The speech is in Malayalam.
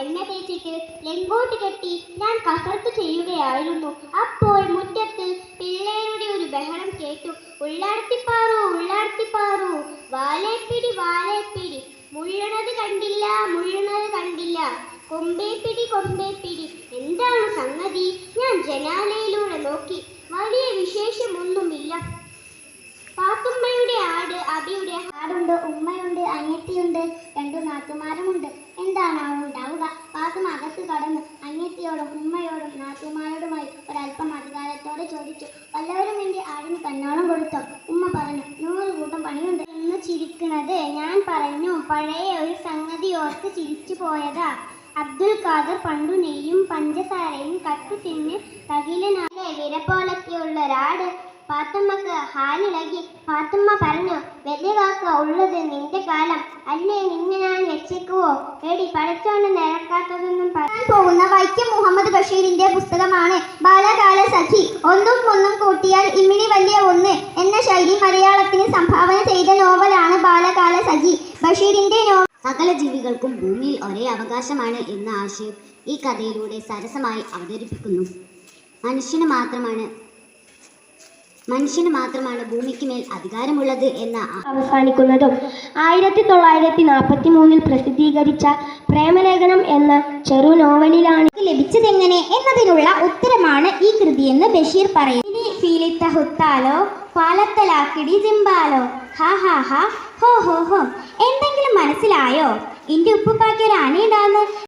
എണ്ണ തേച്ചിട്ട് ലെങ്കോട്ട് കെട്ടി ഞാൻ കസർത്ത് ചെയ്യുകയായിരുന്നു. അപ്പോൾ മുറ്റത്ത് പിള്ളേരുടെ ഒരു ബഹളം കേട്ടു. ഉള്ളാർത്തിപ്പാറു ഉള്ളാർത്തിപ്പാറു വാലേപ്പിടി വാലേപ്പിടി. മുള്ളണത് കണ്ടില്ല മുള്ളണത് കണ്ടില്ല. കൊമ്പേപ്പിടി കൊമ്പേപ്പിടി. എന്താണ് സംഗതി? ഞാൻ ജനാലയിലൂടെ നോക്കി. വലിയ വിശേഷമൊന്നുമില്ല. പാത്തുമ്മയുടെ ആട് അബിയുടെ ആടുണ്ട് ഉമ്മയുണ്ട് അനിയത്തിയുണ്ട് രണ്ടു നാത്തുമാരുമുണ്ട്. എന്താണ് ഉണ്ടാവുക? പാത്തും അകത്ത് കടന്നു അനിയത്തിയോടും ഉമ്മയോടും നാത്തുമാരോടുമായി ഒരല്പം അധികാരത്തോടെ ചോദിച്ചു. വല്ലവരും എന്റെ ആടിന് കന്നോളം കൊടുത്തു? ഉമ്മ പറഞ്ഞു നൂറ് കൂട്ടം പണിയുണ്ട്. എന്ന് ചിരിക്കുന്നത് ഞാൻ പറഞ്ഞു. പഴയ ഒരു സംഗതി ഓർത്ത് ചിരിച്ചു പോയതാ. അബ്ദുൽ ഖാദർ പണ്ടു നെയ്യും പഞ്ചസാരയും കട്ടു തിന്ന് തകിലനായ വിര പോലത്തെയുള്ള ഒരാട്. പാത്തുമ്മക്ക് ഹാലിളകി. പാത്തുമ്മ പറഞ്ഞു വലിയ കാക്ക ഉള്ളത് നിന്റെ കാലം. അല്ലേ നിന്നെ ഞാൻ വെച്ചേക്കുവോ എടി പഠിച്ചോണ്ട് നിരക്കാത്തതൊന്നും പറയാൻ പോകുന്ന വൈക്കം മുഹമ്മദ് ബഷീറിന്റെ പുസ്തകമാണ് ബാലകാല സഖി. ഒന്നും ഒന്നും കൂട്ടിയാൽ ഇമ്മിണി വലിയ ഒന്ന് എന്ന ശൈലി മലയാളത്തിന് സംഭാവന ചെയ്ത നോവലാണ് ബാലകാല സഖി. ബഷീറിന്റെ നോവൽ സകല ജീവികൾക്കും ഭൂമിയിൽ ഒരേ അവകാശമാണ് എന്ന ആശയം ഈ കഥയിലൂടെ സരസമായി അവതരിപ്പിക്കുന്നു. മനുഷ്യന് മാത്രമാണ് മനുഷ്യന് മാത്രമാണ് ഭൂമിക്ക് മേൽ അധികാരമുള്ളത് എന്ന അവസാനിക്കുന്നതും ആയിരത്തി തൊള്ളായിരത്തി നാൽപ്പത്തി മൂന്നിൽ പ്രസിദ്ധീകരിച്ച പ്രേമലേഖനം എന്ന ചെറു നോവലിലാണ് ലഭിച്ചതെങ്ങനെ എന്നതിനുള്ള ഉത്തരമാണ് ഈ കൃതിയെന്ന് ബഷീർ പറയുന്നു. ഫീലിത്ത ഹുത്താലോ പാലത്തലാക്കിടി ജിംബാലോ ഹാ ഹാ ഹാ ഹോ ഹോ ഹോ എന്തെങ്കിലും മനസ്സിലായോ? എന്റെ ഉപ്പുപ്പാക്കി ഒരു ആനയുണ്ടാന്ന്